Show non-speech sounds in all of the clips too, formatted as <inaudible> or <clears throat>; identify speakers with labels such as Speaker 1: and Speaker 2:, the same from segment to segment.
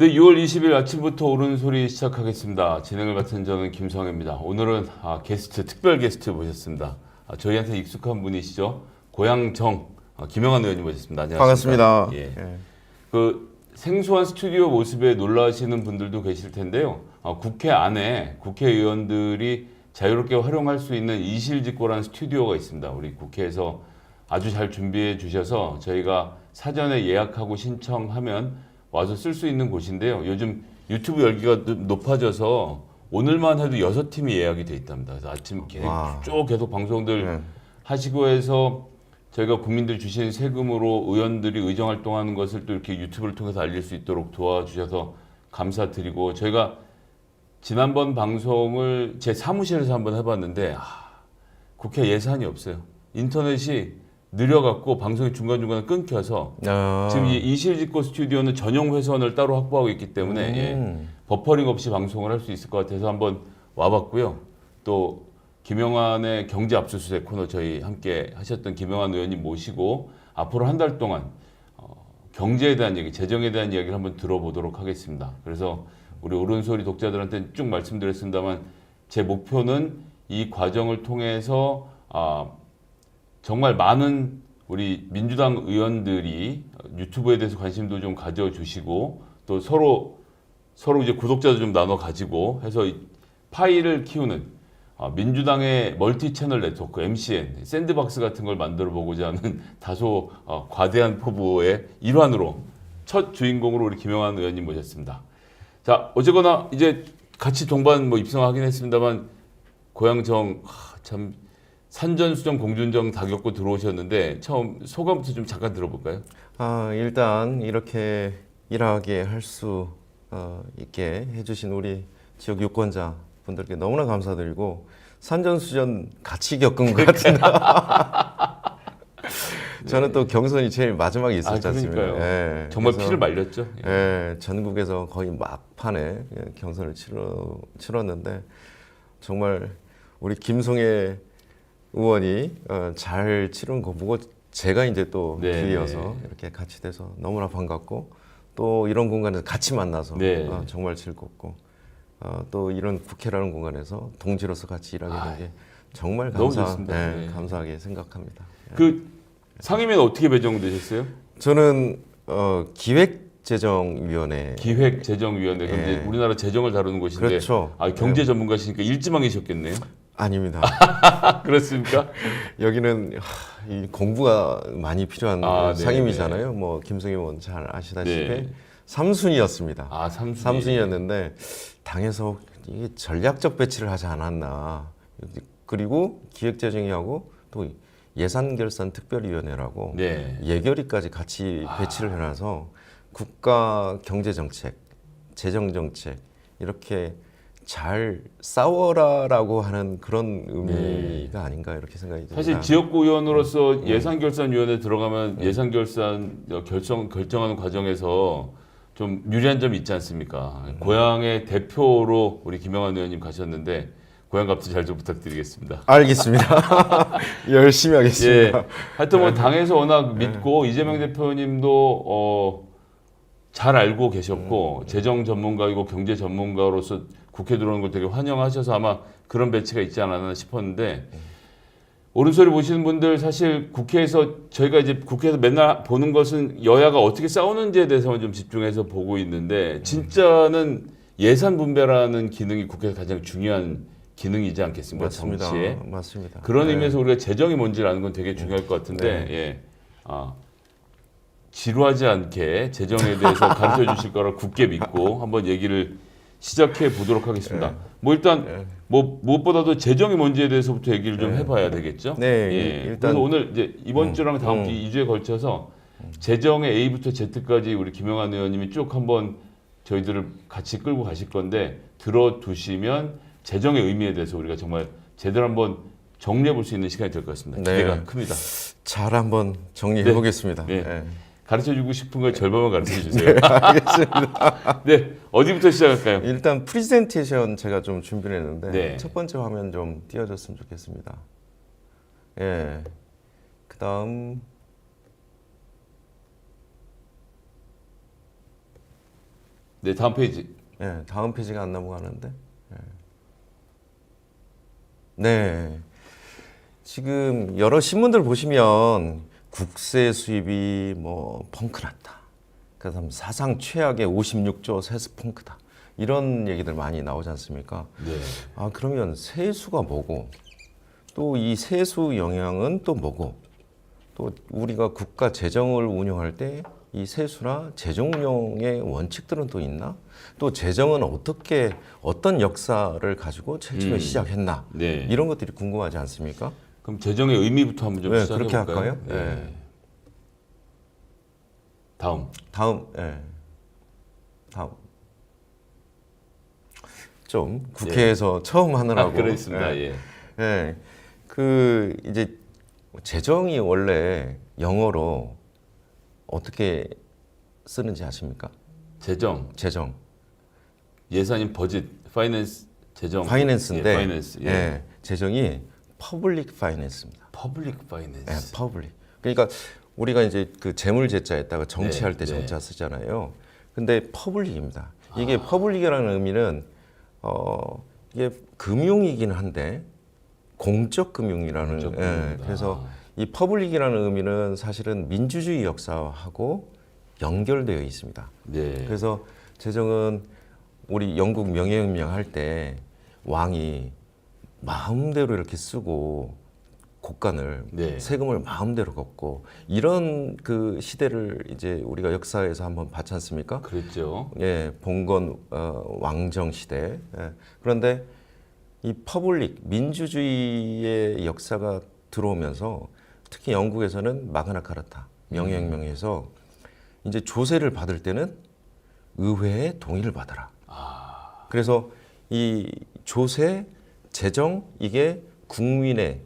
Speaker 1: 네, 6월 20일 아침부터 옳은 소리 시작하겠습니다. 진행을 맡은 저는 김성혜입니다. 오늘은 아, 게스트, 특별 게스트 모셨습니다. 아, 저희한테 익숙한 분이시죠. 고향정 아, 김영환 의원님 모셨습니다. 안녕하십니까.
Speaker 2: 반갑습니다.
Speaker 1: 예.
Speaker 2: 예.
Speaker 1: 그 생소한 스튜디오 모습에 놀라시는 분들도 계실 텐데요. 아, 국회 안에 국회의원들이 자유롭게 활용할 수 있는 이실직고라는 스튜디오가 있습니다. 우리 국회에서 아주 잘 준비해 주셔서 저희가 사전에 예약하고 신청하면 와서 쓸 수 있는 곳인데요. 요즘 유튜브 열기가 높- 높아져서 오늘만 해도 여섯 팀이 예약이 돼 있답니다. 그래서 아침 계속
Speaker 2: 와.
Speaker 1: 쭉 계속 방송들
Speaker 2: 네.
Speaker 1: 하시고 해서 저희가 국민들 주신 세금으로 의원들이 의정 활동하는 것을 또 이렇게 유튜브를 통해서 알릴 수 있도록 도와주셔서 감사드리고 저희가 지난번 방송을 제 사무실에서 한번 해봤는데 아, 국회 예산이 없어요. 인터넷이 느려갖고 방송이 중간중간에 끊겨서
Speaker 2: 아,
Speaker 1: 지금 이 이실직고 스튜디오는 전용 회선을 따로 확보하고 있기 때문에 예,
Speaker 2: 음.
Speaker 1: 버퍼링 없이 방송을 할 수 있을 것 같아서 한번 와봤고요. 또 김영환의 경제 압수수색 코너 저희 함께 하셨던 김영환 의원님 모시고 앞으로 한 달 동안 어, 경제에 대한 얘기, 재정에 대한 이야기를 한번 들어보도록 하겠습니다. 그래서 우리 오른소리 독자들한테 쭉 말씀드렸습니다만 제 목표는 이 과정을 통해서 아, 정말 많은 우리 민주당 의원들이 유튜브에 대해서 관심도 좀 가져주시고 또 서로 서로 이제 구독자도 좀 나눠 가지고 해서 이 파일을 키우는 아, 민주당의 멀티 채널 네트워크 MCN 샌드박스 같은 걸 만들어 보고자 하는 <laughs> 다소 어, 과대한 포부의 일환으로 첫 주인공으로 우리 김영환 의원님 모셨습니다. 자 어쨌거나 이제 같이 동반 뭐 입성하긴 했습니다만 고향정 하, 참 산전수정 공준정 다 겪고 들어오셨는데 처음 소감부터 좀 잠깐 들어볼까요?
Speaker 2: 아, 일단 이렇게 일하게 할수 어, 있게 해주신 우리 지역 유권자 분들께 너무나 감사드리고 산전수전 같이 겪은 것 같은데 <laughs> 저는 또 경선이 제일 마지막에 있었지
Speaker 1: 아,
Speaker 2: 않습니까? 예,
Speaker 1: 정말
Speaker 2: 그래서,
Speaker 1: 피를 말렸죠. 예.
Speaker 2: 예, 전국에서 거의 막판에 예, 경선을 치러, 치렀는데 정말 우리 김송혜 의원이 어, 잘 치른 거 보고 제가 이제 또
Speaker 1: 네,
Speaker 2: 기회여서
Speaker 1: 네.
Speaker 2: 이렇게 같이 돼서 너무나 반갑고 또 이런 공간에서 같이 만나서
Speaker 1: 네.
Speaker 2: 어, 정말 즐겁고 어, 또 이런 국회라는 공간에서 동지로서 같이 일하게 된게 정말 감사. 네,
Speaker 1: 네.
Speaker 2: 감사하게 생각합니다.
Speaker 1: 그 상임위는 어떻게 배정되셨어요?
Speaker 2: 저는 어, 기획재정위원회
Speaker 1: 기획재정위원회 그럼
Speaker 2: 예.
Speaker 1: 이제 우리나라 재정을 다루는 곳인데
Speaker 2: 그렇죠.
Speaker 1: 아, 경제 전문가시니까 일지망이셨겠네요.
Speaker 2: 아닙니다.
Speaker 1: 아, <laughs> 그렇습니까?
Speaker 2: 여기는 하, 이 공부가 많이 필요한
Speaker 1: 아, 네,
Speaker 2: 상임이잖아요. 뭐 김승희 의원 잘 아시다시피
Speaker 1: 네.
Speaker 2: 삼순이었습니다.
Speaker 1: 아 삼순위.
Speaker 2: 삼순이었는데 당에서 이게 전략적 배치를 하지 않았나. 그리고 기획재정위하고 또 예산결산 특별위원회라고
Speaker 1: 네.
Speaker 2: 예결위까지 같이
Speaker 1: 아.
Speaker 2: 배치를 해놔서 국가 경제정책, 재정정책 이렇게 잘 싸워라라고 하는 그런 의미가 아닌가 이렇게 생각이 듭니다.
Speaker 1: 네. 사실 지역구 의원으로서
Speaker 2: 음.
Speaker 1: 예산결산위원회 들어가면 예산결산 결정 결정하는 과정에서 좀 유리한 점이 있지 않습니까?
Speaker 2: 음.
Speaker 1: 고향의 대표로 우리 김영환 의원님 가셨는데 고향 값도 잘 좀 부탁드리겠습니다.
Speaker 2: 알겠습니다. <laughs> <laughs> 열심히
Speaker 1: 예.
Speaker 2: 하겠습니다.
Speaker 1: 하여튼
Speaker 2: 네.
Speaker 1: 뭐 당에서 워낙 믿고 이재명 대표님도 어, 잘 알고 계셨고 재정 전문가이고 경제 전문가로서 국회 들어오는 걸 되게 환영하셔서 아마 그런 배치가 있지 않았나 싶었는데 오른소리 보시는 분들 사실 국회에서 저희가 이제 국회에서 맨날 보는 것은 여야가 어떻게 싸우는지에 대해서만 좀 집중해서 보고 있는데 진짜는 예산 분배라는 기능이 국회에서 가장 중요한 기능이지 않겠습니까?
Speaker 2: 맞습니다.
Speaker 1: 정치에.
Speaker 2: 맞습니다.
Speaker 1: 그런
Speaker 2: 네.
Speaker 1: 의미에서 우리가 재정이 뭔지를 아는 건 되게 중요할 것 같은데
Speaker 2: 네.
Speaker 1: 예. 아, 지루하지 않게 재정에 대해서 <laughs> 가르쳐 주실 거라 굳게 믿고 한번 얘기를 시작해 보도록 하겠습니다. 뭐 일단
Speaker 2: 네.
Speaker 1: 뭐 무엇보다도 재정이 뭔지에 대해서부터 얘기를 좀 해봐야 되겠죠.
Speaker 2: 네,
Speaker 1: 예.
Speaker 2: 일단-
Speaker 1: 그래서 오늘 이제 이번
Speaker 2: 음,
Speaker 1: 주랑 다음
Speaker 2: 음.
Speaker 1: 주 2주에 걸쳐서 재정의 A부터 Z까지 우리 김영환 의원님이 쭉 한번 저희들을 같이 끌고 가실 건데 들어두시면 재정의 의미에 대해서 우리가 정말 제대로 한번 정리해 볼 수 있는 시간이 될 것 같습니다.
Speaker 2: 네.
Speaker 1: 기대가 큽니다.
Speaker 2: 잘 한번 정리해 보겠습니다.
Speaker 1: 네.
Speaker 2: 네.
Speaker 1: 가르쳐 주고 싶은 걸 절반만 가르쳐 주세요.
Speaker 2: 알겠습니다. <laughs>
Speaker 1: 네. 어디부터 시작할까요?
Speaker 2: 일단 프리젠테이션 제가 좀 준비를 했는데
Speaker 1: 네.
Speaker 2: 첫 번째 화면 좀 띄워줬으면 좋겠습니다. 예. 그다음
Speaker 1: 네, 다음 페이지.
Speaker 2: 예, 다음 페이지가 안 넘어가는데. 예. 네. 지금 여러 신문들 보시면 국세 수입이 뭐 펑크 났다. 그다음 사상 최악의 56조 세수 펑크다. 이런 얘기들 많이 나오지 않습니까?
Speaker 1: 네.
Speaker 2: 아, 그러면 세수가 뭐고 또 이 세수 영향은 또 뭐고 또 우리가 국가 재정을 운영할 때 이 세수나 재정 운영의 원칙들은 또 있나? 또 재정은 어떻게 어떤 역사를 가지고 최초에
Speaker 1: 음.
Speaker 2: 시작했나?
Speaker 1: 네.
Speaker 2: 이런 것들이 궁금하지 않습니까?
Speaker 1: 그럼 재정의 의미부터 한번 좀
Speaker 2: 네,
Speaker 1: 시작해
Speaker 2: 그렇게
Speaker 1: 볼까요?
Speaker 2: 할까요? 네.
Speaker 1: 다음.
Speaker 2: 다음, 예. 다음. 좀 국회에서 처음 하느라고.
Speaker 1: 아, 그렇습니다.
Speaker 2: 예.
Speaker 1: 예.
Speaker 2: 예. 그 이제 재정이 원래 영어로 어떻게 쓰는지 아십니까?
Speaker 1: 재정,
Speaker 2: 재정.
Speaker 1: 예산인 버짓, 파이낸스, 재정.
Speaker 2: 파이낸스인데
Speaker 1: 예, 파이낸스. 예.
Speaker 2: 예, 재정이 퍼블릭 파이낸스입니다.
Speaker 1: 퍼블릭 파이낸스.
Speaker 2: 예, 퍼블릭. 그러니까 우리가 이제 그 재물 제자에다가 정치할
Speaker 1: 네,
Speaker 2: 때
Speaker 1: 네.
Speaker 2: 정자 쓰잖아요. 근데 퍼블릭입니다. 이게
Speaker 1: 아.
Speaker 2: 퍼블릭이라는 의미는 어 이게 금융이긴 한데 공적 금융이라는
Speaker 1: 공적
Speaker 2: 예. 그래서 이 퍼블릭이라는 의미는 사실은 민주주의 역사하고 연결되어 있습니다.
Speaker 1: 네.
Speaker 2: 그래서 재정은 우리 영국 명예혁명 할 때 왕이 마음대로 이렇게 쓰고 곡간을
Speaker 1: 네.
Speaker 2: 세금을 마음대로 걷고 이런 그 시대를 이제 우리가 역사에서 한번 봤지 않습니까?
Speaker 1: 그랬죠.
Speaker 2: 예, 봉건 어, 왕정 시대. 예. 그런데 이 퍼블릭 민주주의의 역사가 들어오면서 특히 영국에서는 마그나 카르타 명예혁명에서 이제 조세를 받을 때는 의회의 동의를 받아라. 그래서 이 조세 재정 이게 국민에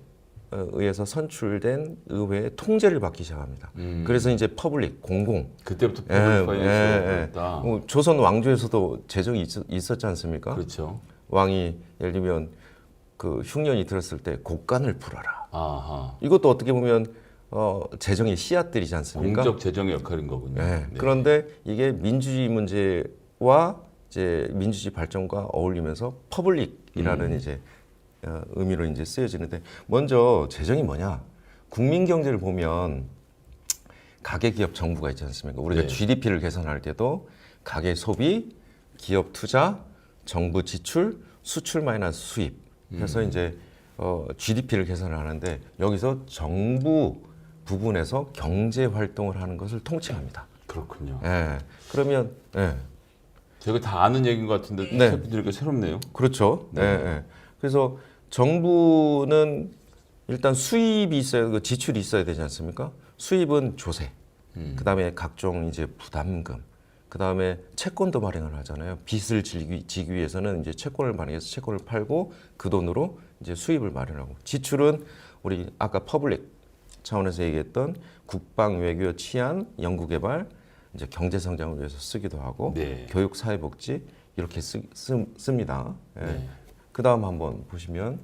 Speaker 2: 어, 의해서 선출된 의회의 통제를 받기 시작합니다.
Speaker 1: 음.
Speaker 2: 그래서 이제 퍼블릭 공공
Speaker 1: 그때부터
Speaker 2: 예,
Speaker 1: 퍼블릭
Speaker 2: 예,
Speaker 1: 파이낸스가
Speaker 2: 예.
Speaker 1: 됐다.
Speaker 2: 뭐 조선 왕조에서도 재정이 있, 있었지 않습니까?
Speaker 1: 그렇죠.
Speaker 2: 왕이 예를 들면 그 흉년이 들었을 때 곡간을 풀어라.
Speaker 1: 아하.
Speaker 2: 이것도 어떻게 보면 어, 재정의 씨앗들이지 않습니까?
Speaker 1: 공적 재정의 역할인 거군요.
Speaker 2: 예.
Speaker 1: 네.
Speaker 2: 그런데 이게 민주주의 문제와 이제 민주주의 발전과 어울리면서 퍼블릭이라는
Speaker 1: 음.
Speaker 2: 이제 어, 의미로 이제 쓰여지는데 먼저 재정이 뭐냐? 국민 경제를 보면 가계 기업 정부가 있지 않습니까? 우리가
Speaker 1: 네.
Speaker 2: GDP를 계산할 때도 가계 소비, 기업 투자, 정부 지출, 수출 마이너스 수입. 그래서
Speaker 1: 음.
Speaker 2: 이제 어, GDP를 계산을 하는데 여기서 정부 부분에서 경제 활동을 하는 것을 통칭합니다.
Speaker 1: 그렇군요.
Speaker 2: 예. 그러면 예.
Speaker 1: 제가 다 아는 얘기인 것 같은데
Speaker 2: 네.
Speaker 1: 새롭네요.
Speaker 2: 그렇죠.
Speaker 1: 네.
Speaker 2: 예, 예. 그래서 정부는 일단 수입이 있어야 그 지출이 있어야 되지 않습니까? 수입은 조세.
Speaker 1: 음.
Speaker 2: 그다음에 각종 이제 부담금. 그다음에 채권도 발행을 하잖아요. 빚을 지기, 지기 위해서는 이제 채권을 발행해서 채권을 팔고 그 돈으로 이제 수입을 마련하고 지출은 우리 아까 퍼블릭 차원에서 얘기했던 국방, 외교, 치안, 연구개발, 이제 경제 성장을 위해서 쓰기도 하고
Speaker 1: 네.
Speaker 2: 교육, 사회복지 이렇게 쓰, 쓰, 씁니다. 예.
Speaker 1: 네.
Speaker 2: 그 다음 한번 보시면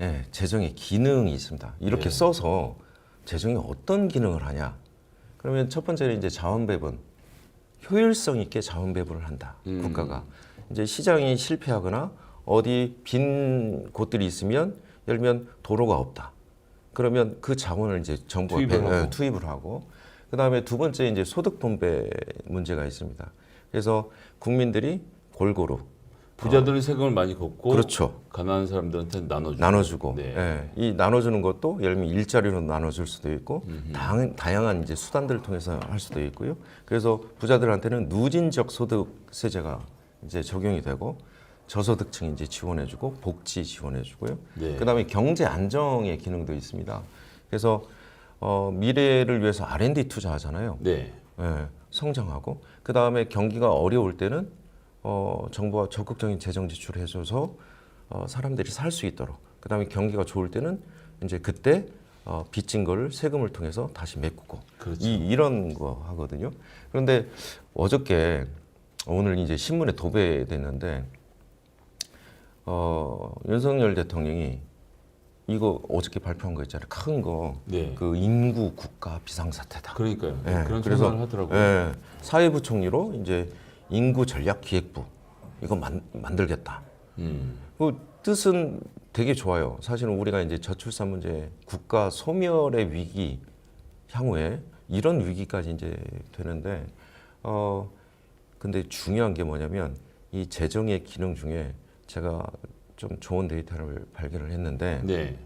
Speaker 2: 예, 재정의 기능이 있습니다. 이렇게
Speaker 1: 네.
Speaker 2: 써서 재정이 어떤 기능을 하냐? 그러면 첫 번째는 이제 자원 배분, 효율성 있게 자원 배분을 한다.
Speaker 1: 음.
Speaker 2: 국가가 이제 시장이 실패하거나 어디 빈 곳들이 있으면 예를 들면 도로가 없다. 그러면 그 자원을 이제 정부가
Speaker 1: 투입을
Speaker 2: 배-
Speaker 1: 하고.
Speaker 2: 예, 투입을 하고 그 다음에 두 번째 이제 소득 분배 문제가 있습니다. 그래서 국민들이 골고루
Speaker 1: 부자들은 세금을 많이 걷고
Speaker 2: 그렇죠.
Speaker 1: 가난한 사람들한테 나눠주고.
Speaker 2: 나눠주고
Speaker 1: 네.
Speaker 2: 예, 이 나눠주는 것도 예를 들면 일자리로 나눠줄 수도 있고 당, 다양한 이제 수단들을 통해서 할 수도 있고요. 그래서 부자들한테는 누진적 소득 세제가 이제 적용이 되고 저소득층 이제 지원해주고 복지 지원해주고요.
Speaker 1: 네.
Speaker 2: 그다음에 경제 안정의 기능도 있습니다. 그래서 어, 미래를 위해서 R&D 투자하잖아요.
Speaker 1: 네.
Speaker 2: 예, 성장하고 그 다음에 경기가 어려울 때는 어, 정부가 적극적인 재정 지출을 해줘서 어, 사람들이 살 수 있도록 그 다음에 경기가 좋을 때는 이제 그때 어, 빚진 거를 세금을 통해서 다시 메꾸고
Speaker 1: 그렇죠.
Speaker 2: 이, 이런 거 하거든요. 그런데 어저께 오늘 이제 신문에 도배됐는데 어, 윤석열 대통령이 이거 어저께 발표한 거 있잖아요. 큰 거.
Speaker 1: 네.
Speaker 2: 그 인구 국가 비상사태다.
Speaker 1: 그러니까요.
Speaker 2: 예,
Speaker 1: 그런
Speaker 2: 그래서,
Speaker 1: 하더라고요.
Speaker 2: 예, 사회부 총리로 이제 인구 전략 기획부 이거 만, 만들겠다.
Speaker 1: 음.
Speaker 2: 그 뜻은 되게 좋아요. 사실은 우리가 이제 저출산 문제, 국가 소멸의 위기 향후에 이런 위기까지 이제 되는데 어 근데 중요한 게 뭐냐면 이 재정의 기능 중에 제가 좀 좋은 데이터를 발견을 했는데
Speaker 1: 네.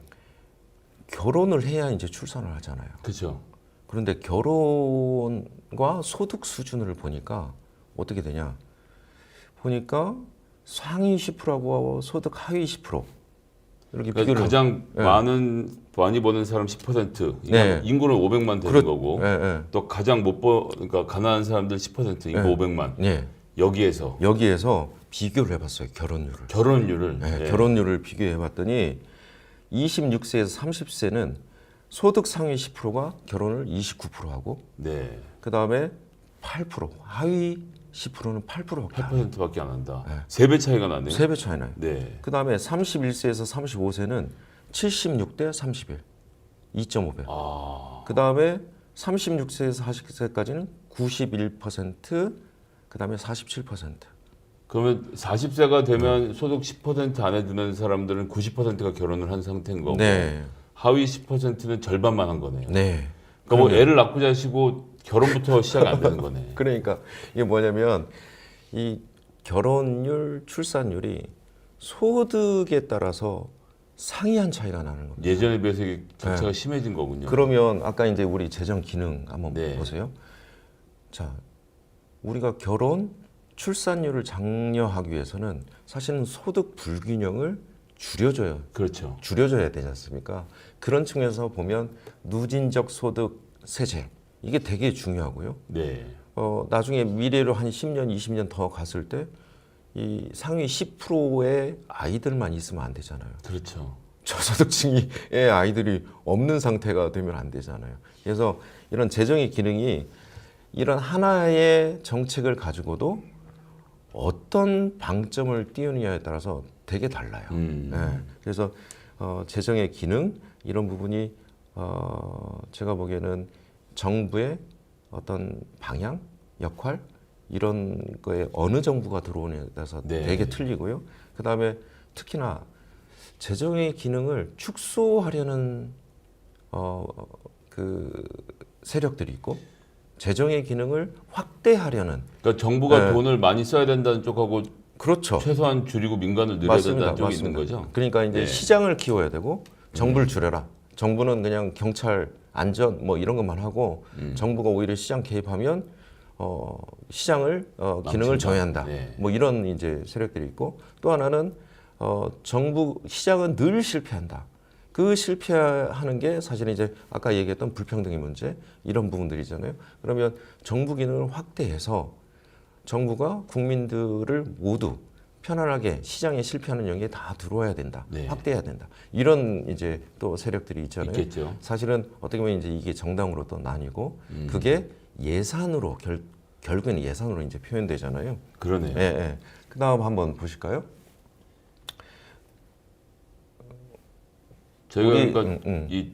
Speaker 2: 결혼을 해야 이제 출산을 하잖아요.
Speaker 1: 그렇죠.
Speaker 2: 그런데 결혼과 소득 수준을 보니까 어떻게 되냐? 보니까 상위 10%하고 소득 하위 10% 이렇게
Speaker 1: 그러니까
Speaker 2: 비교를
Speaker 1: 가장
Speaker 2: 예.
Speaker 1: 많은 많이 버는 사람 10%.
Speaker 2: 네.
Speaker 1: 인구는 500만 되는
Speaker 2: 그렇-
Speaker 1: 거고.
Speaker 2: 예, 예.
Speaker 1: 또 가장 못 버, 그러니까 가난한 사람들 10% 인구
Speaker 2: 네.
Speaker 1: 500만.
Speaker 2: 예.
Speaker 1: 여기에서
Speaker 2: 여기에서 비교를 해봤어요 결혼율을.
Speaker 1: 결혼율을
Speaker 2: 네,
Speaker 1: 예.
Speaker 2: 결혼율을 비교해봤더니 26세에서 30세는 소득 상위 10%가 결혼을 29%하고
Speaker 1: 네.
Speaker 2: 그 다음에 8% 하위 10%는 8%밖에 안 해요.
Speaker 1: 8%밖에 안 한다.
Speaker 2: 네.
Speaker 1: 세배 차이가 나네요.
Speaker 2: 세배 차이 나요.
Speaker 1: 네.
Speaker 2: 그 다음에 31세에서 35세는 76대 31, 2.5배.
Speaker 1: 아.
Speaker 2: 그 다음에 36세에서 40세까지는 91%, 그 다음에 47%.
Speaker 1: 그러면 40세가
Speaker 2: 네.
Speaker 1: 되면 소득 10% 안에 드는 사람들은 90%가 결혼을 한 상태인 거고
Speaker 2: 네,
Speaker 1: 하위 10%는 절반만 한 거네요.
Speaker 2: 네.
Speaker 1: 그러니까 뭐 애를 낳고 자시고 결혼부터 시작이 안 되는 거네. <laughs>
Speaker 2: 그러니까 이게 뭐냐면 이 결혼율, 출산율이 소득에 따라서 상이한 차이가 나는 겁니다.
Speaker 1: 예전에 비해서 이게 격차가 심해진 거군요.
Speaker 2: 네. 그러면 아까 이제 우리 재정 기능 한번
Speaker 1: 네.
Speaker 2: 보세요. 자, 우리가 결혼 출산율을 장려하기 위해서는 사실은 소득 불균형을 줄여줘요.
Speaker 1: 그렇죠.
Speaker 2: 줄여줘야 되지 않습니까? 그런 측면에서 보면 누진적 소득 세제 이게 되게 중요하고요.
Speaker 1: 네.
Speaker 2: 어, 나중에 미래로 한 10년, 20년 더 갔을 때 이 상위 10%의 아이들만 있으면 안 되잖아요.
Speaker 1: 그렇죠.
Speaker 2: 저소득층의 아이들이 없는 상태가 되면 안 되잖아요. 그래서 이런 재정의 기능이 이런 하나의 정책을 가지고도 어떤 방점을 띄우느냐에 따라서 되게 달라요.
Speaker 1: 음.
Speaker 2: 네. 그래서 어, 재정의 기능 이런 부분이 어, 제가 보기에는 정부의 어떤 방향, 역할 이런 거에 어느 정부가 들어오느냐에 따라서
Speaker 1: 네.
Speaker 2: 되게 틀리고요. 그 다음에 특히나 재정의 기능을 축소하려는 어, 그 세력들이 있고 재정의 기능을 확대하려는
Speaker 1: 그러니까 정부가
Speaker 2: 네.
Speaker 1: 돈을 많이 써야 된다는 쪽하고
Speaker 2: 그렇죠.
Speaker 1: 최소한 줄이고 민간을 늘려야 된다는 쪽이 있는 거죠.
Speaker 2: 그러니까 이제
Speaker 1: 네.
Speaker 2: 시장을 키워야 되고 정부를 줄여라. 정부는 그냥 경찰 안전 뭐 이런 것만 하고
Speaker 1: 음.
Speaker 2: 정부가 오히려 시장 개입하면 어, 시장을 어, 기능을. 정해한다.
Speaker 1: 네.
Speaker 2: 뭐 이런 이제 세력들이 있고 또 하나는 어, 정부 시장은 늘 실패한다. 그 실패하는 게 사실은 이제 아까 얘기했던 불평등의 문제 이런 부분들이잖아요. 그러면 정부 기능을 확대해서 정부가 국민들을 모두 편안하게 시장에 실패하는 영역에 다 들어와야 된다.
Speaker 1: 네.
Speaker 2: 확대해야 된다. 이런 이제 또 세력들이 있잖아요.
Speaker 1: 있겠죠.
Speaker 2: 사실은 어떻게 보면 이제 이게 정당으로 또 나뉘고
Speaker 1: 음.
Speaker 2: 그게 예산으로 결, 결국에는 예산으로 이제 표현되잖아요.
Speaker 1: 그러네요.
Speaker 2: 예, 예. 그다음 한번 보실까요?
Speaker 1: 저희가
Speaker 2: 우리-
Speaker 1: 그러니까
Speaker 2: 음, 음.
Speaker 1: 이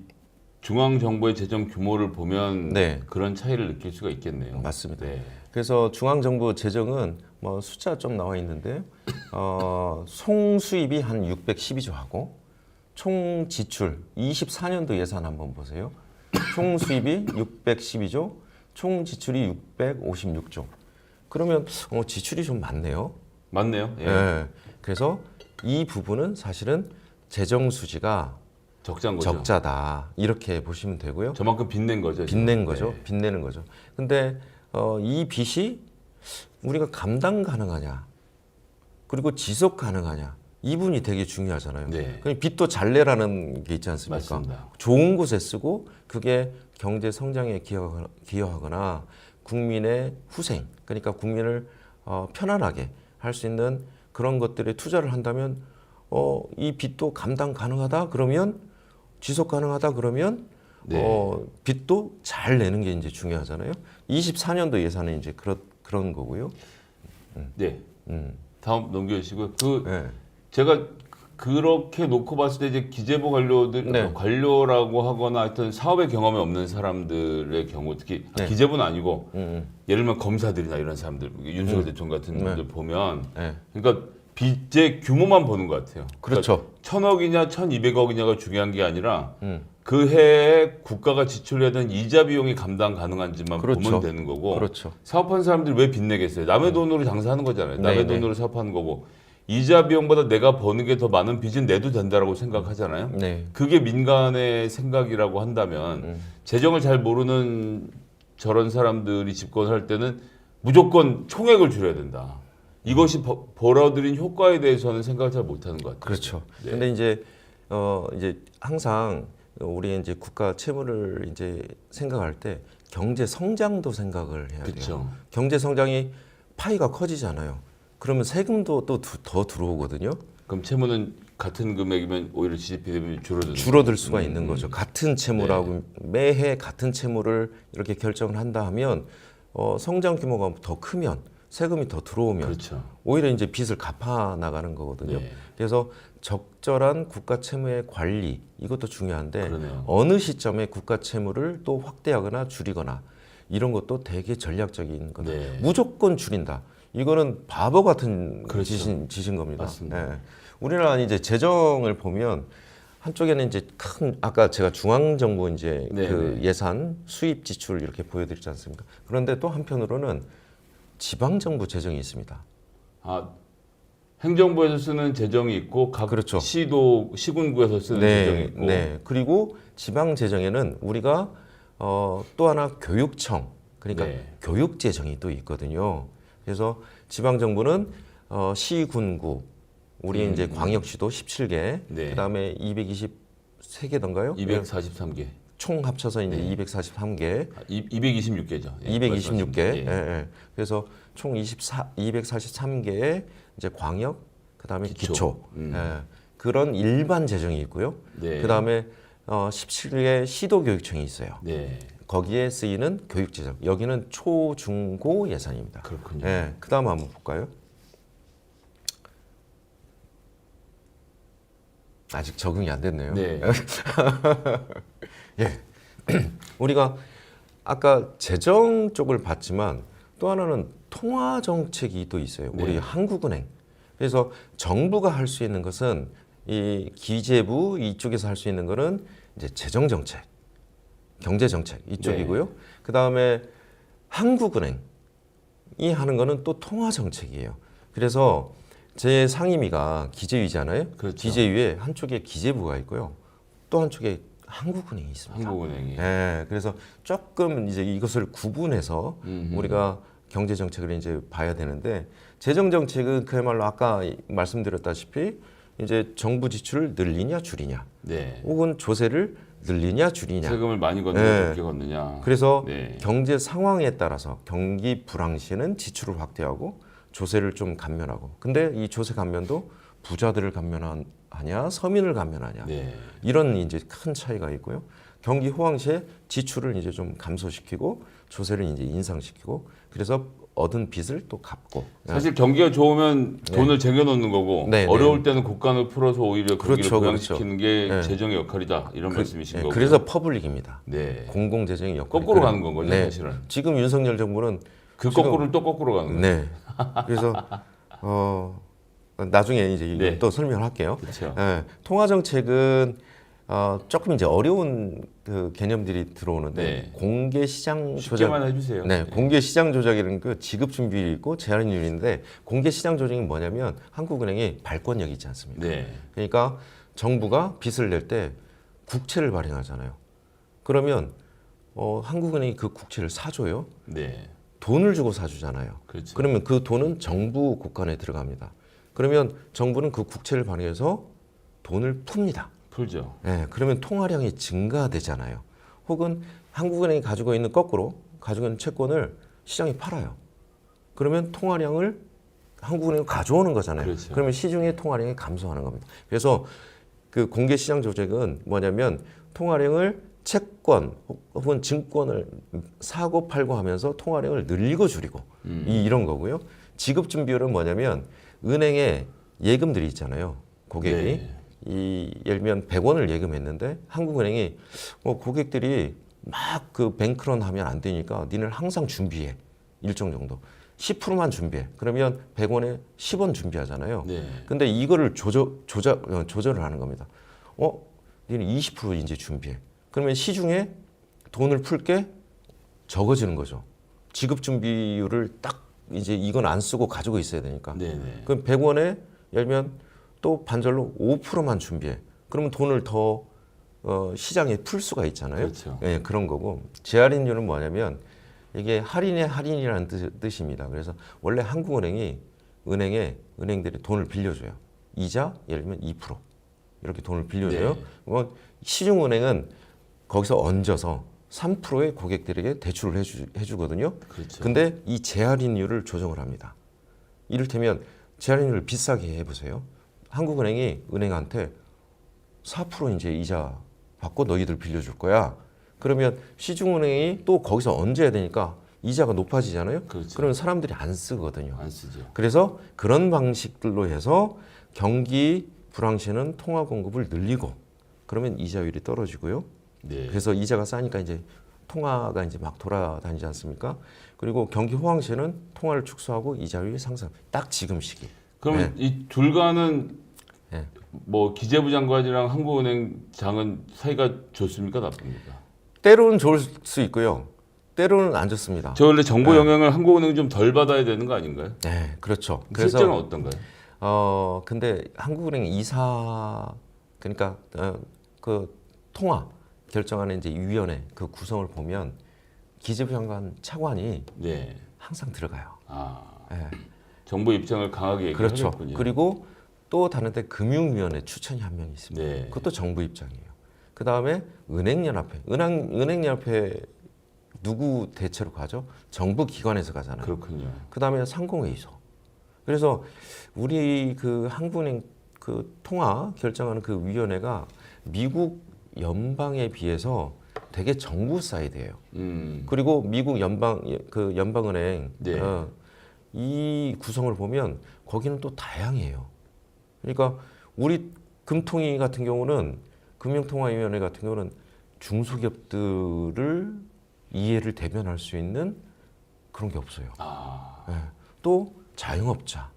Speaker 1: 중앙 정부의 재정 규모를 보면
Speaker 2: 네.
Speaker 1: 그런 차이를 느낄 수가 있겠네요.
Speaker 2: 맞습니다.
Speaker 1: 네.
Speaker 2: 그래서 중앙정부 재정은 뭐 숫자 좀 나와 있는데 어, 총 수입이 한 612조 하고 총 지출 24년도 예산 한번 보세요. 총 수입이 612조, 총 지출이 656조. 그러면 어, 지출이 좀 많네요.
Speaker 1: 맞네요. 예.
Speaker 2: 예. 그래서 이 부분은 사실은 재정 수지가
Speaker 1: 적자인 거죠.
Speaker 2: 적자다 이렇게 보시면 되고요.
Speaker 1: 저만큼 빚낸 거죠. 지금.
Speaker 2: 빚낸 거죠.
Speaker 1: 네.
Speaker 2: 빚내는 거죠. 근데 어, 이 빚이 우리가 감당 가능하냐, 그리고 지속 가능하냐, 이 부분이 되게 중요하잖아요.
Speaker 1: 네.
Speaker 2: 그 빚도 잘 내라는 게 있지 않습니까?
Speaker 1: 맞습니다.
Speaker 2: 좋은 곳에 쓰고 그게 경제 성장에 기여하거나, 기여하거나 국민의 후생, 그러니까 국민을 어, 편안하게 할 수 있는 그런 것들에 투자를 한다면 어, 이 빚도 감당 가능하다 그러면 지속 가능하다 그러면
Speaker 1: 네.
Speaker 2: 어, 빚도 잘 내는 게 이제 중요하잖아요. 24년도 예산은 이제 그런 그런 거고요.
Speaker 1: 네.
Speaker 2: 음.
Speaker 1: 다음 넘겨주시고요. 그
Speaker 2: 네.
Speaker 1: 제가 그렇게 놓고 봤을 때 이제 기재부 관료들
Speaker 2: 네.
Speaker 1: 관료라고 하거나 하여튼 사업의 경험이 없는 사람들의 경우 특히 아,
Speaker 2: 네.
Speaker 1: 기재부는 아니고
Speaker 2: 음,
Speaker 1: 예를 들면 검사들이나 이런 사람들 윤석열
Speaker 2: 음.
Speaker 1: 대통령 같은
Speaker 2: 네.
Speaker 1: 분들 보면
Speaker 2: 네.
Speaker 1: 그러니까 빚의 규모만 보는 것 같아요.
Speaker 2: 그렇죠.
Speaker 1: 천억이냐 천이백억이냐가 중요한 게 아니라
Speaker 2: 음,
Speaker 1: 그 해에 국가가 지출해야 되는 이자 비용이 감당 가능한지만
Speaker 2: 그렇죠.
Speaker 1: 보면 되는 거고
Speaker 2: 그렇죠.
Speaker 1: 사업하는 사람들이 왜 빚내겠어요? 남의 돈으로 장사하는 거잖아요. 남의
Speaker 2: 네, 네.
Speaker 1: 돈으로 사업하는 거고 이자 비용보다 내가 버는 게 더 많은 빚은 내도 된다라고 생각하잖아요.
Speaker 2: 네.
Speaker 1: 그게 민간의 생각이라고 한다면
Speaker 2: 음.
Speaker 1: 재정을 잘 모르는 저런 사람들이 집권할 때는 무조건 총액을 줄여야 된다. 이것이 버- 벌어들인 효과에 대해서는 생각을 잘 못하는 것 같아요.
Speaker 2: 그렇죠.
Speaker 1: 네.
Speaker 2: 근데 이제 어 이제 항상 우리 이제 국가 채무를 이제 생각할 때 경제 성장도 생각을 해야 돼요. 경제 성장이 파이가 커지잖아요. 그러면 세금도 또 더 들어오거든요.
Speaker 1: 그럼 채무는 같은 금액이면 오히려 GDP 대비 줄어드는
Speaker 2: 줄어들 수가
Speaker 1: 음,
Speaker 2: 있는
Speaker 1: 음.
Speaker 2: 거죠. 같은 채무라고 매해 같은 채무를 이렇게 결정을 한다 하면 어, 성장 규모가 더 크면 세금이 더 들어오면
Speaker 1: 그렇죠.
Speaker 2: 오히려 이제 빚을 갚아 나가는 거거든요.
Speaker 1: 네.
Speaker 2: 그래서 적절한 국가 채무의 관리 이것도 중요한데
Speaker 1: 그러네요.
Speaker 2: 어느 시점에 국가 채무를 또 확대하거나 줄이거나 이런 것도 되게 전략적인 거다.
Speaker 1: 네.
Speaker 2: 무조건 줄인다. 이거는 바보 같은
Speaker 1: 그렇죠.
Speaker 2: 짓인, 짓인 겁니다.
Speaker 1: 맞습니다.
Speaker 2: 예. 우리나라 이제 재정을 보면 한쪽에는 이제 큰 아까 제가 중앙 정부 이제
Speaker 1: 네,
Speaker 2: 그
Speaker 1: 네.
Speaker 2: 예산 수입 지출 이렇게 보여드리지 않습니까? 그런데 또 한편으로는 지방 정부 재정이 있습니다.
Speaker 1: 아 행정부에서 쓰는 재정이 있고 각
Speaker 2: 그렇죠.
Speaker 1: 시도 시군구에서 쓰는 재정이 있고
Speaker 2: 네. 그리고 지방 재정에는 우리가 어, 또 하나 교육청 그러니까
Speaker 1: 네.
Speaker 2: 교육 재정이 또 있거든요. 그래서 지방 정부는 어, 시군구 우리 이제 광역시도 17개,
Speaker 1: 음. 네.
Speaker 2: 그다음에 223개던가요?
Speaker 1: 243개,
Speaker 2: 총 합쳐서 이제
Speaker 1: 네.
Speaker 2: 243개,
Speaker 1: 아, 226개죠.
Speaker 2: 226개.
Speaker 1: 예.
Speaker 2: 예, 예. 그래서 총 24, 243개의 이제 광역, 그다음에
Speaker 1: 기초.
Speaker 2: 기초,
Speaker 1: 음.
Speaker 2: 예. 그런 일반 재정이 있고요.
Speaker 1: 네.
Speaker 2: 그다음에 어, 17개 시도 교육청이 있어요.
Speaker 1: 네,
Speaker 2: 거기에 쓰이는 교육 재정. 여기는 초, 중, 고 예산입니다.
Speaker 1: 그렇군요.
Speaker 2: 예. 그다음 한번 볼까요? 아직 적응이 안 됐네요.
Speaker 1: 네. <laughs> <clears throat>
Speaker 2: 우리가 아까 재정 쪽을 봤지만 또 하나는 통화 정책이 또 있어요. 우리
Speaker 1: 네.
Speaker 2: 한국은행. 그래서 정부가 할 수 있는 것은 이 기재부 이쪽에서 할 수 있는 거는 이제 재정 정책, 경제 정책 이쪽이고요.
Speaker 1: 네.
Speaker 2: 그 다음에 한국은행이 하는 거는 또 통화 정책이에요. 그래서 제 상임위가 기재위잖아요.
Speaker 1: 그렇죠.
Speaker 2: 기재위에 한쪽에 기재부가 있고요. 또 한쪽에 한국은행이 있습니다.
Speaker 1: 한국은행이
Speaker 2: 예, 그래서 조금 이제 이것을 구분해서
Speaker 1: 음,
Speaker 2: 우리가 경제 정책을 이제 봐야 되는데 재정 정책은 그야말로 아까 말씀드렸다시피 이제 정부 지출을 늘리냐 줄이냐,
Speaker 1: 네.
Speaker 2: 혹은 조세를 늘리냐 줄이냐.
Speaker 1: 세금을 많이 걷느냐
Speaker 2: 네.
Speaker 1: 적게 걷느냐.
Speaker 2: 그래서
Speaker 1: 네.
Speaker 2: 경제 상황에 따라서 경기 불황시에는 지출을 확대하고 조세를 좀 감면하고. 근데 이 조세 감면도 부자들을 감면하냐, 서민을 감면하냐.
Speaker 1: 네.
Speaker 2: 이런 이제 큰 차이가 있고요. 경기 호황 시에 지출을 이제 좀 감소시키고 조세를 이제 인상시키고 그래서 얻은 빚을 또 갚고
Speaker 1: 사실 경기가 좋으면 돈을 쟁여놓는 거고
Speaker 2: 네, 네.
Speaker 1: 어려울 때는 국간을 풀어서 오히려 경기를
Speaker 2: 그렇죠,
Speaker 1: 부양시키는 게
Speaker 2: 네.
Speaker 1: 재정의 역할이다 이런
Speaker 2: 그-
Speaker 1: 말씀이신
Speaker 2: 네,
Speaker 1: 거고.
Speaker 2: 그래서 퍼블릭입니다.
Speaker 1: 네.
Speaker 2: 공공 재정의 역할
Speaker 1: 거꾸로 가는 건 거죠
Speaker 2: 네.
Speaker 1: 사실은.
Speaker 2: 지금 윤석열 정부는
Speaker 1: 그
Speaker 2: 지금-
Speaker 1: 거꾸로를 또 거꾸로 가는 거예요.
Speaker 2: 네. 그래서 어 나중에 이제
Speaker 1: 네.
Speaker 2: 또 설명할게요.
Speaker 1: 그렇죠.
Speaker 2: 예, 통화 정책은 어, 조금 이제 어려운 그 개념들이 들어오는데
Speaker 1: 네.
Speaker 2: 공개 시장 조작
Speaker 1: 쉽게만 해주세요.
Speaker 2: 네, 공개 시장 조작이라는 그 지급 준비율이 있고 제한율인데 공개 시장 조작이 뭐냐면 한국은행이 발권력이 있지 않습니까?
Speaker 1: 네.
Speaker 2: 그러니까 정부가 빚을 낼 때 국채를 발행하잖아요. 그러면 어, 한국은행이 그 국채를 사줘요.
Speaker 1: 네.
Speaker 2: 돈을 주고 사주잖아요.
Speaker 1: 그렇죠.
Speaker 2: 그러면 그 돈은 정부 국간에 들어갑니다. 그러면 정부는 그 국채를 발행해서 돈을 풉니다.
Speaker 1: 풀죠.
Speaker 2: 예, 그러면 통화량이 증가되잖아요. 혹은 한국은행이 가지고 있는 거꾸로 가지고 있는 채권을 시장에 팔아요. 그러면 통화량을 한국은행이 가져오는 거잖아요.
Speaker 1: 그렇죠.
Speaker 2: 그러면 시중의 통화량이 감소하는 겁니다. 그래서 그 공개 시장 조작은 뭐냐면 통화량을 채권 혹은 증권을 사고 팔고 하면서 통화량을 늘리고 줄이고 이 이런 거고요. 지급 준비율은 뭐냐면 은행에 예금들이 있잖아요. 고객이
Speaker 1: 네.
Speaker 2: 이 예를 들면 100원을 예금했는데 한국은행이 뭐 고객들이 막 그 뱅크런 하면 안 되니까 니는 항상 준비해 일정 정도 10%만 준비해 그러면 100원에 10원 준비하잖아요.
Speaker 1: 네.
Speaker 2: 근데 이거를 조절 조작 어, 조절을 하는 겁니다. 어, 니는 20% 이제 준비해. 그러면 시중에 돈을 풀게 적어지는 거죠. 지급 준비율을 딱 이제 이건 안 쓰고 가지고 있어야 되니까.
Speaker 1: 네, 네.
Speaker 2: 그럼 100원에 열면 또 반절로 5%만 준비해. 그러면 돈을 더 어, 시장에 풀 수가 있잖아요.
Speaker 1: 그렇죠.
Speaker 2: 예, 그런 거고 재할인율은 뭐냐면 이게 할인의 할인이라는 뜻, 뜻입니다. 그래서 원래 한국은행이 은행에 은행들이 돈을 빌려줘요. 이자 예를 들면 2% 이렇게 돈을 빌려줘요.
Speaker 1: 네.
Speaker 2: 그러면 시중은행은 거기서 얹어서 3%의 고객들에게 대출을 해주, 해주거든요.
Speaker 1: 그렇죠.
Speaker 2: 근데 이 재할인율을 조정을 합니다. 이를테면 재할인율을 비싸게 해보세요. 한국은행이 은행한테 4% 이제 이자 받고 너희들 빌려줄 거야. 그러면 시중은행이 또 거기서 얹어야 되니까 이자가 높아지잖아요.
Speaker 1: 그렇죠.
Speaker 2: 그러면 사람들이 안 쓰거든요.
Speaker 1: 안 쓰죠.
Speaker 2: 그래서 그런 방식들로 해서 경기 불황시에는 통화 공급을 늘리고 그러면 이자율이 떨어지고요.
Speaker 1: 네.
Speaker 2: 그래서 이자가 싸니까 이제 통화가 이제 막 돌아다니지 않습니까? 그리고 경기 호황시에는 통화를 축소하고 이자율이 상승. 딱 지금 시기.
Speaker 1: 그러면 이 둘과는
Speaker 2: 네.
Speaker 1: 뭐 기재부 장관이랑 한국은행 장은 사이가 좋습니까 나쁩니까?
Speaker 2: 때로는 좋을 수 있고요. 때로는 안 좋습니다.
Speaker 1: 저 원래 정보
Speaker 2: 네.
Speaker 1: 영향을 한국은행 좀 덜 받아야 되는 거 아닌가요?
Speaker 2: 네, 그렇죠. 그래서
Speaker 1: 실제는 어떤가요?
Speaker 2: 어 근데 한국은행 이사 그러니까 어, 그 통화 결정하는 이제 위원회 그 구성을 보면 기재부 장관 차관이
Speaker 1: 네.
Speaker 2: 항상 들어가요.
Speaker 1: 아
Speaker 2: 예.
Speaker 1: 정부 입장을 강하게
Speaker 2: 그렇죠.
Speaker 1: 얘기하겠군요.
Speaker 2: 그리고 또 다른데 금융위원회 추천이 한 명 있습니다.
Speaker 1: 네.
Speaker 2: 그것도 정부 입장이에요. 그 다음에 은행연합회, 은행 은행연합회 누구 대체로 가죠? 정부 기관에서 가잖아요.
Speaker 1: 그렇군요.
Speaker 2: 그 다음에 상공회의소. 그래서 우리 그 한국은행 그 통화 결정하는 그 위원회가 미국 연방에 비해서 되게 정부 사이드예요.
Speaker 1: 음.
Speaker 2: 그리고 미국 연방 그 연방은행
Speaker 1: 네.
Speaker 2: 어, 이 구성을 보면 거기는 또 다양해요. 그러니까 우리 금통위 같은 경우는 금융통화위원회 같은 경우는 중소기업들을 이해를 대변할 수 있는 그런 게 없어요.
Speaker 1: 아
Speaker 2: 예. 또 자영업자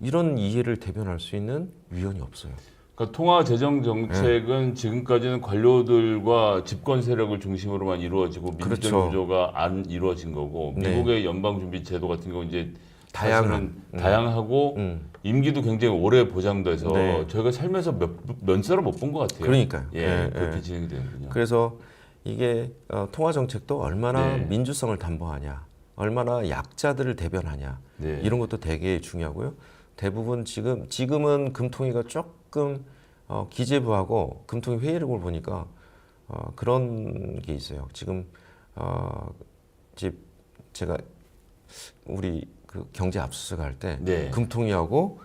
Speaker 2: 이런 이해를 대변할 수 있는 위원이 없어요.
Speaker 1: 그러니까 통화 재정 정책은 지금까지는 관료들과 집권 세력을 중심으로만 이루어지고 민주적
Speaker 2: 그렇죠.
Speaker 1: 구조가 안 이루어진 거고
Speaker 2: 네.
Speaker 1: 미국의 연방 준비 제도 같은 경우 이제
Speaker 2: 다양한,
Speaker 1: 사실은 다양하고
Speaker 2: 음.
Speaker 1: 임기도 굉장히 오래 보장돼서
Speaker 2: 네.
Speaker 1: 저희가 살면서 몇 면세로 못본 것 같아요.
Speaker 2: 그러니까요.
Speaker 1: 예,
Speaker 2: 예,
Speaker 1: 그렇게
Speaker 2: 예.
Speaker 1: 진행이 되는군요.
Speaker 2: 그래서 이게 어, 통화 정책도 얼마나
Speaker 1: 네.
Speaker 2: 민주성을 담보하냐, 얼마나 약자들을 대변하냐
Speaker 1: 네.
Speaker 2: 이런 것도 되게 중요하고요. 대부분 지금 지금은 금통위가 조금 어, 기재부하고 금통위 회의록을 보니까 어, 그런 게 있어요. 지금 어, 집 제가 우리 그 경제 압수수색 할때
Speaker 1: 네.
Speaker 2: 금통위하고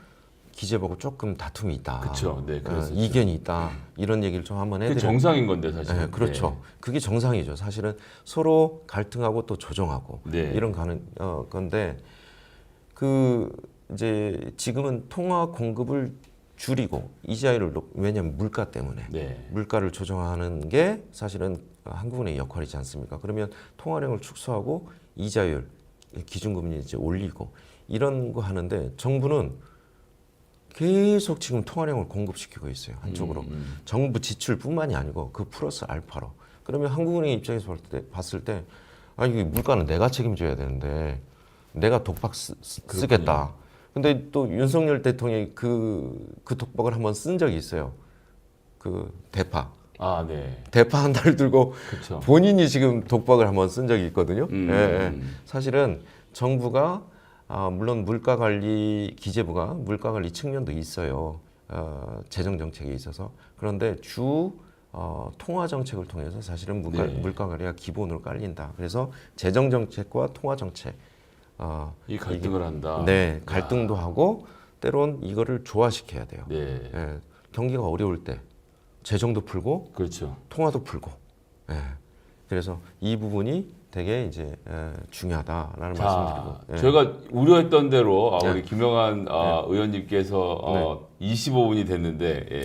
Speaker 2: 기재부하고 조금 다툼이 있다.
Speaker 1: 그쵸. 네,
Speaker 2: 어,
Speaker 1: 그랬었죠.
Speaker 2: 이견이 있다. 이런 얘기를 좀 한번
Speaker 1: 그게
Speaker 2: 해드려.
Speaker 1: 정상인 건데 사실.
Speaker 2: 네, 그렇죠. 그게 정상이죠. 사실은 서로 갈등하고 또 조정하고
Speaker 1: 네.
Speaker 2: 이런 가는 어, 건데 그 이제 지금은 통화 공급을 줄이고 이자율을 높, 왜냐하면 물가 때문에
Speaker 1: 네.
Speaker 2: 물가를 조정하는 게 사실은 한국은행의 역할이지 않습니까? 그러면 통화량을 축소하고 이자율 기준금리 이제 올리고 이런 거 하는데 정부는 계속 지금 통화량을 공급시키고 있어요 한쪽으로
Speaker 1: 음,
Speaker 2: 정부 지출뿐만이 아니고 그 플러스 알파로 그러면 한국은행 입장에서 볼 때, 봤을 때 아 이게 물가는 내가 책임져야 되는데 내가 독박 쓰, 쓰- 쓰겠다. 근데 또 윤석열 대통령이 그, 그 독박을 한번 쓴 적이 있어요. 그 대파.
Speaker 1: 아, 네.
Speaker 2: 대파 한 달 들고
Speaker 1: 그렇죠.
Speaker 2: 본인이 지금 독박을 한번 쓴 적이 있거든요.
Speaker 1: 음.
Speaker 2: 예, 예. 사실은 정부가 아, 물론 물가 관리 기재부가 물가 관리 측면도 있어요. 어, 재정 정책에 있어서 그런데 주 어, 통화 정책을 통해서 사실은 물가,
Speaker 1: 네.
Speaker 2: 물가 관리가 기본으로 깔린다. 그래서 재정 정책과 통화 정책 어,
Speaker 1: 이 갈등을 한다.
Speaker 2: 네 갈등도 하고 때론 이거를 조화시켜야 돼요.
Speaker 1: 네.
Speaker 2: 예, 경기가 어려울 때 재정도 풀고
Speaker 1: 그렇죠.
Speaker 2: 통화도 풀고. 예. 그래서 이 부분이 되게 이제 에, 중요하다라는
Speaker 1: 자,
Speaker 2: 말씀드리고. 예.
Speaker 1: 저희가 우려했던 대로 아,
Speaker 2: 네.
Speaker 1: 우리 김영한 아, 의원님께서 어, 25분이 됐는데 예. 예.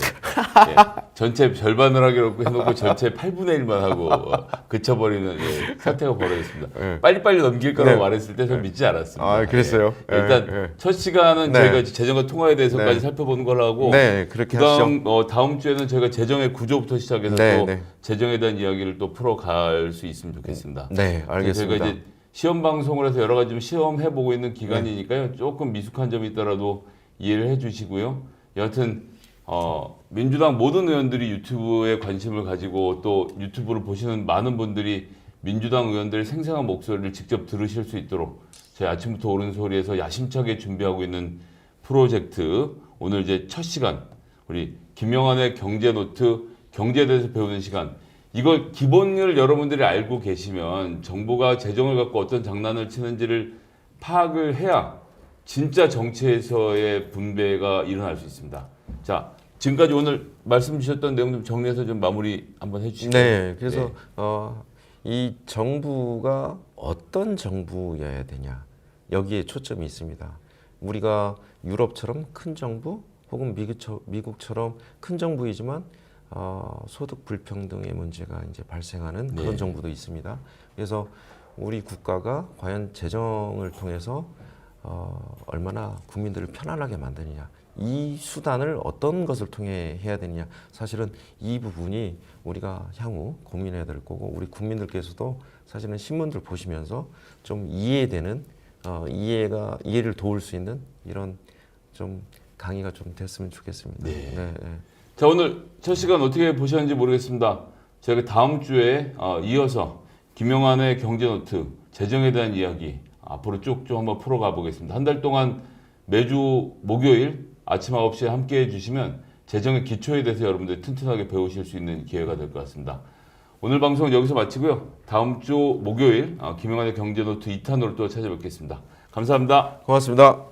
Speaker 1: 전체 절반을 하기로 해놓고 전체 8분의 1만 하고 어, 그쳐버리는 예, 사태가 벌어졌습니다.
Speaker 2: 예.
Speaker 1: 빨리빨리 넘길 거라고
Speaker 2: 네.
Speaker 1: 말했을 때전 믿지 않았습니다.
Speaker 2: 아, 그랬어요?
Speaker 1: 예. 일단
Speaker 2: 예, 예.
Speaker 1: 첫 시간은
Speaker 2: 네.
Speaker 1: 저희가 재정과 통화에 대해서까지
Speaker 2: 네.
Speaker 1: 살펴보는 걸 하고
Speaker 2: 네, 그렇게 하시죠.
Speaker 1: 그다음 어, 다음 주에는 저희가 재정의 구조부터 시작해서
Speaker 2: 네,
Speaker 1: 또
Speaker 2: 네.
Speaker 1: 재정에 대한 이야기를 또 풀어갈 수 있으면 좋겠습니다.
Speaker 2: 네, 알겠습니다.
Speaker 1: 저희가 이제 시험 방송을 해서 여러 가지 좀 시험해 보고 있는 기간이니까요. 조금 미숙한 점이 있더라도 이해를 해주시고요. 여하튼 어, 민주당 모든 의원들이 유튜브에 관심을 가지고 또 유튜브를 보시는 많은 분들이 민주당 의원들의 생생한 목소리를 직접 들으실 수 있도록 저희 아침부터 옳은 소리에서 야심차게 준비하고 있는 프로젝트 오늘 이제 첫 시간 우리 김영환의 경제 노트 경제에 대해서 배우는 시간. 이걸 기본을 여러분들이 알고 계시면 정부가 재정을 갖고 어떤 장난을 치는지를 파악을 해야 진짜 정치에서의 분배가 일어날 수 있습니다. 자, 지금까지 오늘 말씀 주셨던 내용 좀 정리해서 좀 마무리 한번 해주시죠.
Speaker 2: 네, 그래서
Speaker 1: 네.
Speaker 2: 어, 이 정부가 어떤 정부여야 되냐 여기에 초점이 있습니다. 우리가 유럽처럼 큰 정부 혹은 미국처, 미국처럼 큰 정부이지만 어, 소득 불평등의 문제가 이제 발생하는 그런
Speaker 1: 네.
Speaker 2: 정부도 있습니다. 그래서 우리 국가가 과연 재정을 통해서 어, 얼마나 국민들을 편안하게 만드느냐 이 수단을 어떤 것을 통해 해야 되느냐 사실은 이 부분이 우리가 향후 고민해야 될 거고 우리 국민들께서도 사실은 신문들 보시면서 좀 이해되는 어, 이해가 이해를 도울 수 있는 이런 좀 강의가 좀 됐으면 좋겠습니다.
Speaker 1: 네.
Speaker 2: 네, 네.
Speaker 1: 자 오늘 첫 시간 어떻게 보셨는지 모르겠습니다. 저희가 다음 주에 어, 이어서 김영환의 경제노트 재정에 대한 이야기 앞으로 쭉쭉 한번 풀어가 보겠습니다. 한 달 동안 매주 목요일 아침 9시에 함께 해주시면 재정의 기초에 대해서 여러분들 튼튼하게 배우실 수 있는 기회가 될 것 같습니다. 오늘 방송 여기서 마치고요. 다음 주 목요일 어, 김영환의 경제노트 2탄으로 또 찾아뵙겠습니다. 감사합니다.
Speaker 2: 고맙습니다.